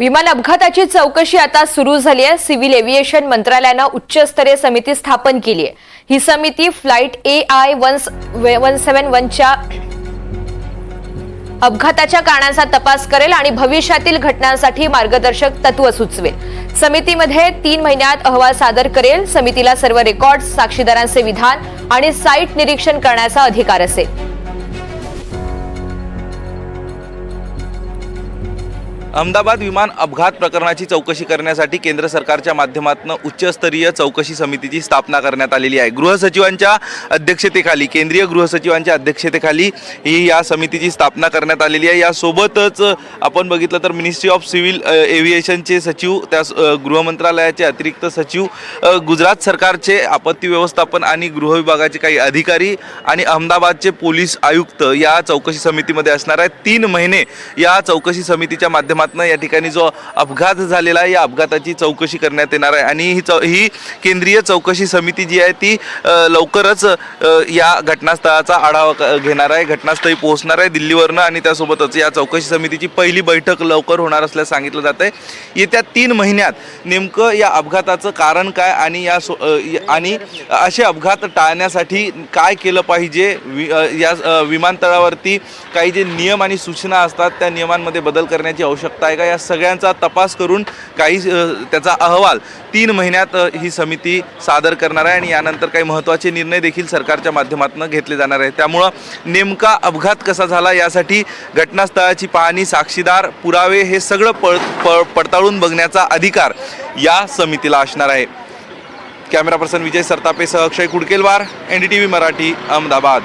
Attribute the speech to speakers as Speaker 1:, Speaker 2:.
Speaker 1: विमान अपघाताची चौकशी आता सुरू झाली आहे. सिव्हिल एव्हिएशन मंत्रालयानं उच्चस्तरीय समिती स्थापन केली आहे. ही समिती flight A I one one seven वनच्या अपघाताच्या कारणांचा तपास करेल आणि भविष्यातील घटनांसाठी मार्गदर्शक तत्व सुचवेल. समितीमध्ये तीन महिन्यात अहवाल सादर करेल. समितीला सर्व रेकॉर्ड साक्षीदारांचे विधान आणि साईट निरीक्षण करण्याचा अधिकार असेल.
Speaker 2: अहमदाबाद विमान अपघात प्रकरणाची चौकशी करण्यासाठी केंद्र सरकारच्या माध्यमातून उच्चस्तरीय चौकशी समितीची स्थापना करण्यात आलेली आहे. गृहसचिवांच्या अध्यक्षतेखाली केंद्रीय गृहसचिवांच्या अध्यक्षतेखाली ही या समितीची स्थापना करण्यात आलेली आहे. यासोबतच आपण बघितलं तर मिनिस्ट्री ऑफ सिव्हिल एव्हिएशनचे सचिव त्या गृहमंत्रालयाचे अतिरिक्त सचिव गुजरात सरकारचे आपत्ती व्यवस्थापन आणि गृह विभागाचे काही अधिकारी आणि अहमदाबादचे पोलीस आयुक्त या चौकशी समितीमध्ये असणार आहेत. तीन महिने या चौकशी समितीच्या माध्यमातून या ठिकाणी जो अपघात झालेला आहे या अपघाताची चौकशी करण्यात येणार आहे. आणि ही चौ ही केंद्रीय चौकशी समिती जी आहे ती लवकरच या घटनास्थळाचा आढावा घेणार आहे. घटनास्थळी पोहोचणार आहे दिल्लीवरनं आणि त्यासोबतच या चौकशी समितीची पहिली बैठक लवकर होणार असल्याचं सांगितलं जात आहे येत्या तीन महिन्यात नेमकं या अपघाताचं कारण काय आणि या सो आणि असे अपघात टाळण्यासाठी काय केलं पाहिजे? वि या विमानतळावरती काही जे नियम आणि सूचना असतात त्या नियमांमध्ये बदल करण्याची आवश्यकता आहे का? या सगळ्यांचा तपास करून काही त्याचा अहवाल तीन महिन्यात ही समिती सादर करणार आहे आणि यानंतर काही महत्त्वाचे निर्णय देखील सरकारच्या माध्यमातून घेतले जाणार आहे त्यामुळं नेमका अपघात कसा झाला यासाठी घटनास्थळाची पाहणी साक्षीदार पुरावे हे सगळं पळ पळ पडताळून बघण्याचा अधिकार या समितीला असणार आहे. Camera person Vijay सरतापेसह Akshay Kudkelwar N D T V Marathi Ahmedabad.